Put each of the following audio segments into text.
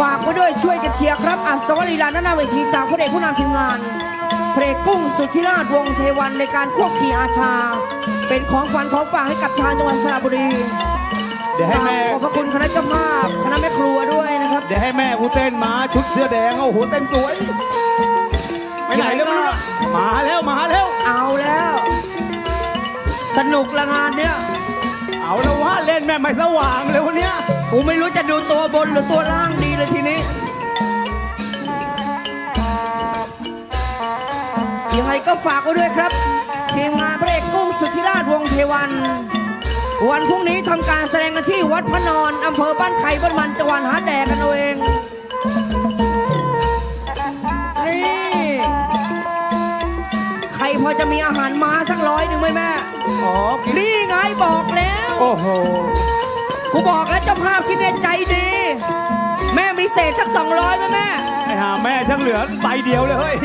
ฝากไว้ด้วยช่วยกันเชียร์ครับ อัศวรีลาหน้าเวทีจากพระเอกผู้นำทีมงานเพลงกุ้งสุทธิราชวงศ์เทวันในการควบขี่อาชา เป็นของขวัญของฝากให้กับชาวจังหวัดสระบุรีเดี๋ยวให้แม่ขอบพระคุณคณะเจ้าภาพคณะแม่ครัวด้วยนะครับเดี๋ยวให้แม่กูเต้นมาชุดเสื้อแดงโอ้โหเต้นสวยไปไหนแล้วมึงอะมาแล้วมาแล้วเอาแล้ว สนุกละงานเนี้ยเอาแล้วว่าเล่นแม่ไม่สว่างเลยวันเนี้ยกูไม่รู้จะดูตัวบนหรือตัวล่าง ยังไงก็ฝากไว้ด้วยครับ ทีมงานพระเอกกุ้งสุทธิราชวงศ์เทวัน วันพรุ่งนี้ทำการแสดงกันที่วัดพระนอนอำเภอบ้านไข่บ้านมันจังหวัดหาแดกกันเอาเอง นี่ ใครพอจะมีอาหารม้าสักร้อยหนึ่งไหมแม่ อ๋อกินนี่ไงบอกแล้ว โอ้โห กูบอกแล้วเจ้าภาพที่เนี่ยใจดี แม่มีเศษสักสองร้อยไหมแม่ไอ้ห่าแม่ช่างเหลือใบเดียวเลยเฮ้ย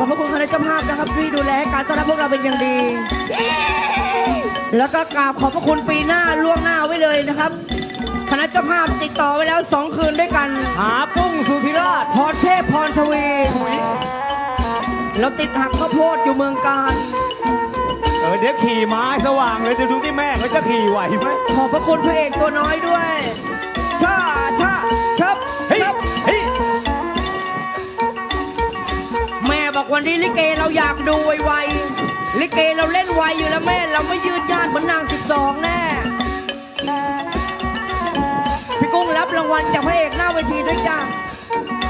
อบพระคุณคณะเจ้าภาพนะครับที่ดูแลให้การต้อนรับพวกเราเป็นอย่างดี แล้วก็กราบขอบพระคุณปีหน้าล่วงหน้าไว้เลยนะครับ คณะเจ้าภาพติดต่อไว้แล้วสองคืนด้วยกัน หากุ้งสุธิราชพรเทพพรทวีเราติดหักข้าวโพดอยู่เมืองการเออเดี๋ยวขี่ม้าให้สว่างเลยเดี๋ยวดูที่แม่เขาจะขี่ไหวไหมขอบพระคุณพระเอกตัวน้อยด้วยชาชาชับ บอกวันนี้ลิเกเราอยากดูไวๆลิเกเราเล่นไวอยู่แล้วแม่ เราไม่ยืดยาดเหมือนนางสิบสองแน่พี่กุ้งรับรางวัลจากพระเอกหน้าเวทีด้วยจ้า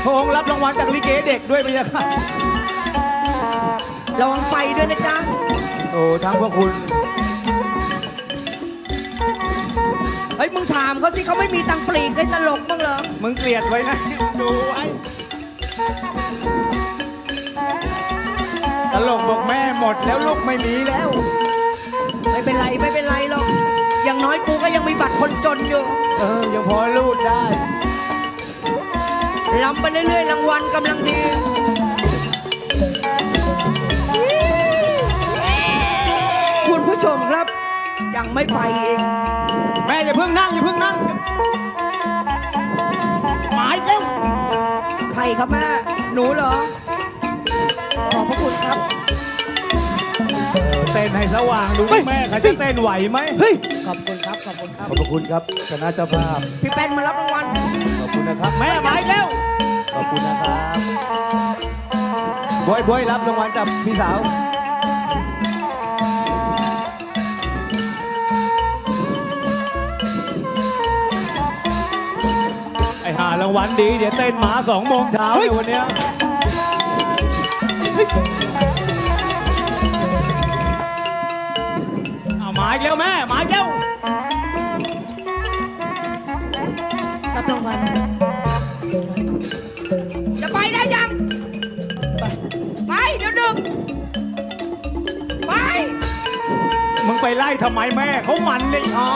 พระองค์รับรางวัลจากลิเกเด็กด้วยพี่ยะค่ะระวังไฟด้วยนะจ๊ะโอ้ทั้งพระคุณ เฮ้ยมึงถามเขาที่เขาไม่มีตังค์ปลีกให้ตลกบ้างเหรอมึงเกลียดไว้นะดูไว้ ลกบอกแม่หมดแล้วลูกไม่มีแล้ว ไม่เป็นไรไม่เป็นไรหรอก อย่างน้อยกูก็ยังมีบัตรคนจนอยู่ เออยังพอรูดได้ลำไปเรื่อยๆรางวัลกำลังดี คุณผู้ชมครับ ยังไม่ไปเองแม่อย่าเพิ่งนั่งอย่าเพิ่งนั่งหมายเร็วใครครับแม่หนูเหรอ ขอบพระคุณครับ เต้นให้สว่างดูว่าแม่เขาจะเต้นไหวไหมเฮ้ย ขอบคุณครับ ขอบคุณครับ ขอบคุณครับคณะเจ้าภาพ พี่แป้นมารับรางวัล ขอบคุณนะครับแม่หมายเร็วขอบคุณนะครับบอยบอยรับรางวัลจากพี่สาว ไอ้หารางวัลดี เดี๋ยวเต้นหมาสองโมงเช้าในวันเนี้ยเอา หมายเร็วแม่หมายเร็วรับรางวัลจะไปได้ยัง ไปเดี๋ยวดึกไป มึงไปไล่ทำไมแม่เขามันเลยอ๋อ